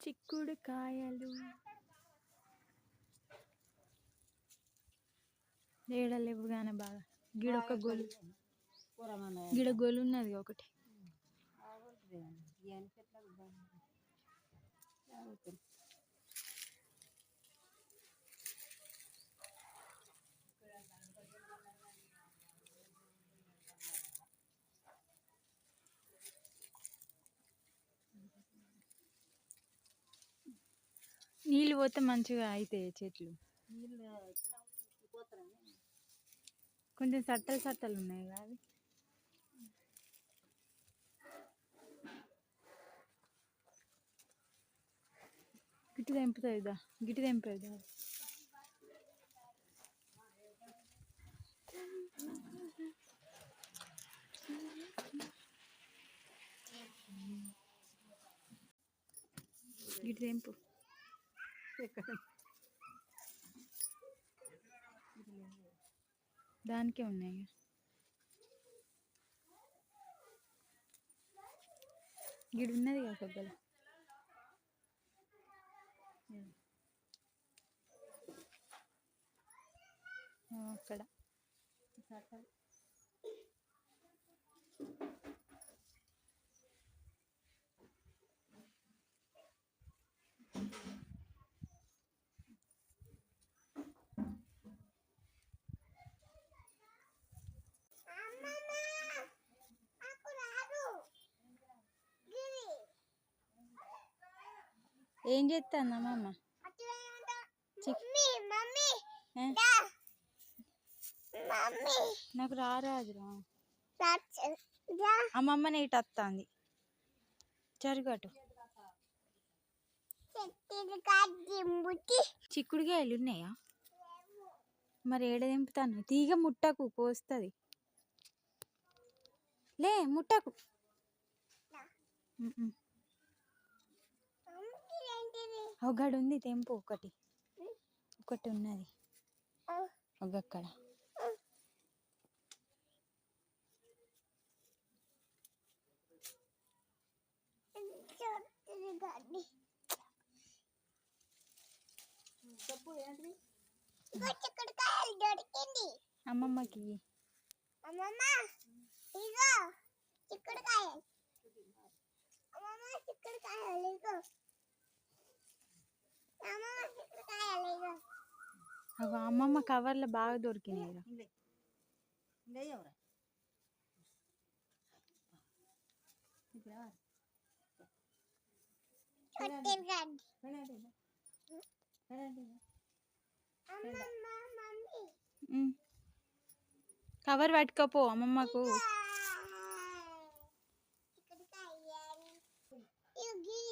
చిక్కుడు కాయలు ఏడలేవు కానీ బాగా గిడ ఒక గోలు గిడ గోలు ఉన్నది ఒకటి పోతే మంచిగా అవుతాయి చెట్లు. కొంచెం సట్టలు సట్టలు ఉన్నాయి కదా అవి. గిట్టి తెంపుతుందా గిట్టి తెంపేదా గిట్టి తెంపు. దానికే ఉన్నాయి. గిడి ఉన్నది కదా కొబ్బరి అక్కడ. ఏం చేస్తాను అమ్మమ్మ? నాకు రారాదురా అమ్మమ్మ నీటి వస్తుంది జరుగటు చిక్కుడుకాయలు ఉన్నాయా? మరి ఏడ దింపుతాను తీగ ముట్టకు కోస్తుంది లే ముట్టకు. ఒకడు ఉంది తెంపు ఒకటి. ఒకటి ఉన్నది ఒకక్కడ అమ్మమ్మకి ఇయ్యి. అమ్మమ్మ ఇగో చిక్కుడుకాయలు అమ్మమ్మ చిక్కుడుకాయలు ఇగో అమ్మమ్మ చిక్కుడుకాయలు ఇగో అగో అమ్మమ్మ కవర్లో బాగా దొరికినాయి. కవర్ పట్టుకోపో అమ్మమ్మకు చిక్కుడుకాయలు ఇగో గిరి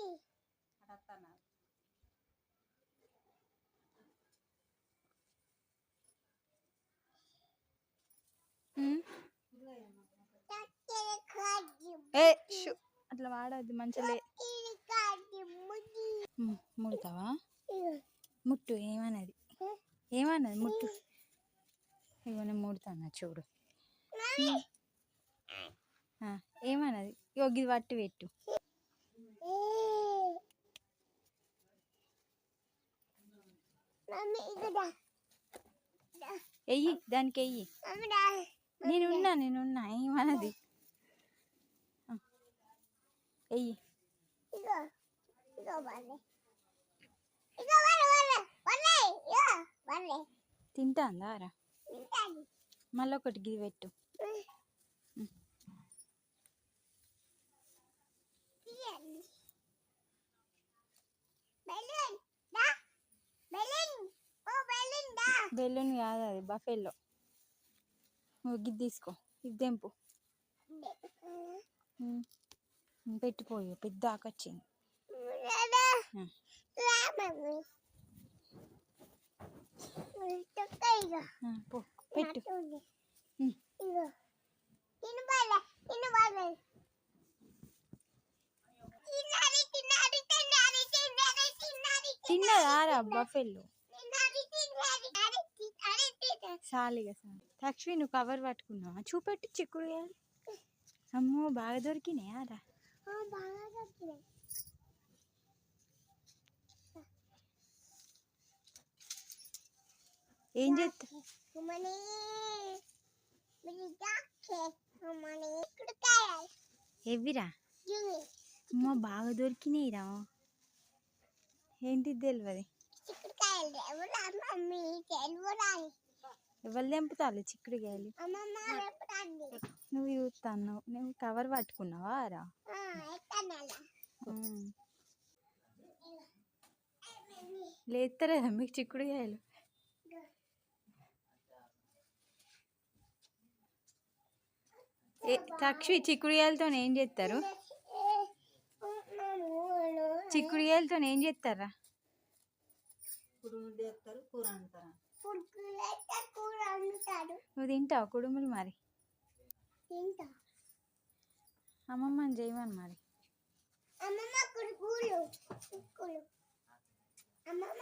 ఉమ్. చిక్కుడుకాయలు ఏ షు. అట్లా వాడద్దు మంచిగా ఉమ్, ముడతావా? ముట్టు ఏమన్నది? ఏమన్నది ముట్టు? ఇగో నేను ముడతాను చూడు. ఏమన్నది? ఇది పట్టి పెట్టు. ఎయ్యి దానికి ఎయ్యి. నేనున్నా నేనున్నా ఏమన్నది? వల్లే తింటాందా? రా. మళ్ళీ ఒకటి గిది పెట్టు. బెలూన్ కాదు అది బఫెల్లో. నువ్వు గిది తీసుకో ఇది తెంపు. పెట్టిపోయి పెద్ద ఆకొచ్చింది పెట్టు. నాటుంది. ఉమ్. ఇగో. తిను బాలే తిను బాలే. తిన్నాది తిన్నాది తిన్నాది తిన్నాది తిన్నాది తిన్నదా రా బఫెల్లో? తిన్నాది తిన్నాది అది తి- అది తిన్నాది సాలిగా సాలి లక్ష్మి నువ్వు కవర్ పట్టుకున్నావా? చూపెట్టు చిక్కుడు అమ్మో బాగా దొరికినాయా ఏం చేస్తా ఎవ్విరా అమ్మ బాగా దొరికినాయిరా ఏంటి తెలియదు ఎవరు తెంపుతారు? చిక్కుడుకాయలు. నువ్వు చూస్తాను నువ్వు కవర్ పట్టుకున్నావా? రా లేస్తారా మీకు చిక్కుడుకాయలు? ఏ సాక్షి చిక్కుడుకాయలతో ఏం చేస్తారు చిక్కుడుకాయలతో ఏం చేస్తారు కూర నువ్వు తింటావు కుడుములు మరి? తింటా. అమ్మమ్మని చేయమని మరి. అమ్మమ్మ కుడుకులు అమ్మమ్మ